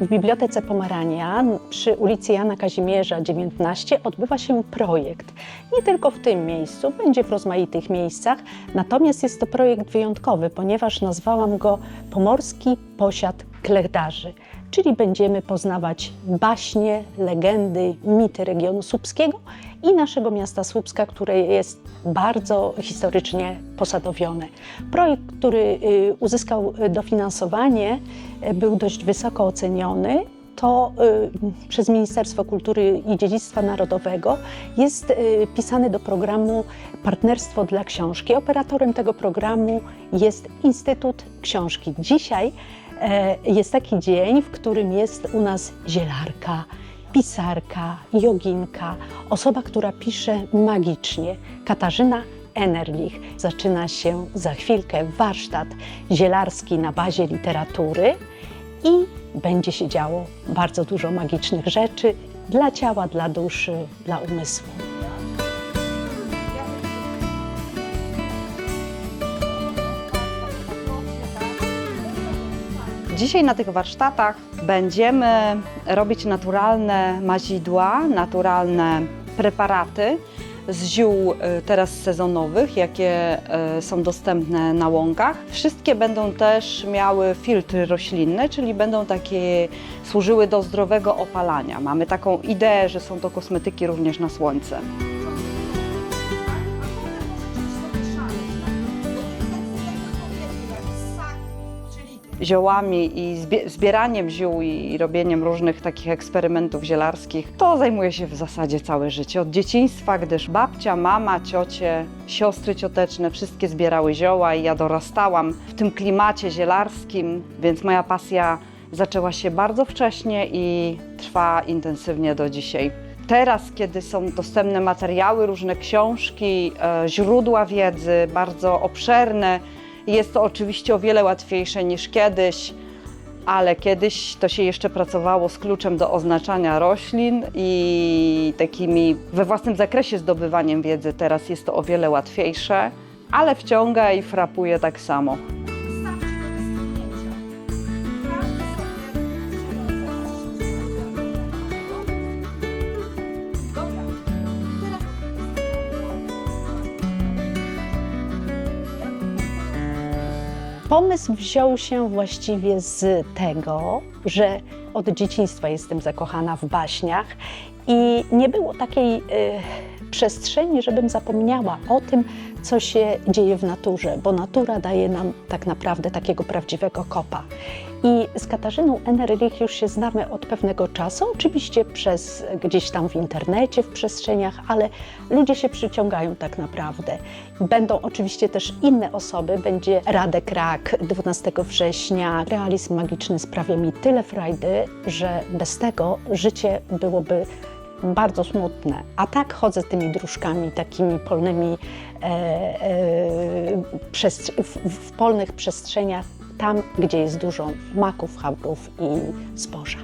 W Bibliotece Pomerania przy ulicy Jana Kazimierza 19 odbywa się projekt. Nie tylko w tym miejscu, będzie w rozmaitych miejscach, natomiast jest to projekt wyjątkowy, ponieważ nazwałam go Pomorski Posiad Klechdarzy. Czyli będziemy poznawać baśnie, legendy, mity regionu słupskiego i naszego miasta Słupska, które jest bardzo historycznie posadowione. Projekt, który y, uzyskał dofinansowanie, y, był dość wysoko oceniony. To y, przez Ministerstwo Kultury i Dziedzictwa Narodowego jest y, do programu Partnerstwo dla Książki. Operatorem tego programu jest Instytut Książki. Dzisiaj jest taki dzień, w którym jest u nas zielarka, pisarka, joginka, osoba, która pisze magicznie, Katarzyna Enerlich. Zaczyna się za chwilkę warsztat zielarski na bazie literatury i będzie się działo bardzo dużo magicznych rzeczy dla ciała, dla duszy, dla umysłu. Dzisiaj na tych warsztatach będziemy robić naturalne mazidła, naturalne preparaty z ziół y, teraz sezonowych, jakie y, są dostępne na łąkach. Wszystkie będą też miały filtry roślinne, czyli będą takie służyły do zdrowego opalania. Mamy taką ideę, że są to kosmetyki również na słońce. Ziołami i zbie- zbieraniem ziół i robieniem różnych takich eksperymentów zielarskich, to zajmuję się w zasadzie całe życie. Od dzieciństwa, gdyż babcia, mama, ciocie, siostry cioteczne wszystkie zbierały zioła i ja dorastałam w tym klimacie zielarskim, więc moja pasja zaczęła się bardzo wcześnie i trwa intensywnie do dzisiaj. Teraz, kiedy są dostępne materiały, różne książki, e, źródła wiedzy, bardzo obszerne, jest to oczywiście o wiele łatwiejsze niż kiedyś, ale kiedyś to się jeszcze pracowało z kluczem do oznaczania roślin i takimi we własnym zakresie zdobywaniem wiedzy. Teraz jest to o wiele łatwiejsze, ale wciąga i frapuje tak samo. Pomysł wziął się właściwie z tego, że od dzieciństwa jestem zakochana w baśniach i nie było takiej y, przestrzeni, żebym zapomniała o tym, co się dzieje w naturze, bo natura daje nam tak naprawdę takiego prawdziwego kopa. I z Katarzyną Enerlich już się znamy od pewnego czasu, oczywiście przez gdzieś tam w internecie, w przestrzeniach, ale ludzie się przyciągają tak naprawdę. Będą oczywiście też inne osoby, będzie Radek Rak 12 września. Realizm magiczny sprawia mi tyle frajdy, że bez tego życie byłoby bardzo smutne. A tak chodzę z tymi dróżkami takimi polnymi e, e, w, w polnych przestrzeniach, tam gdzie jest dużo maków, habrów i zboża.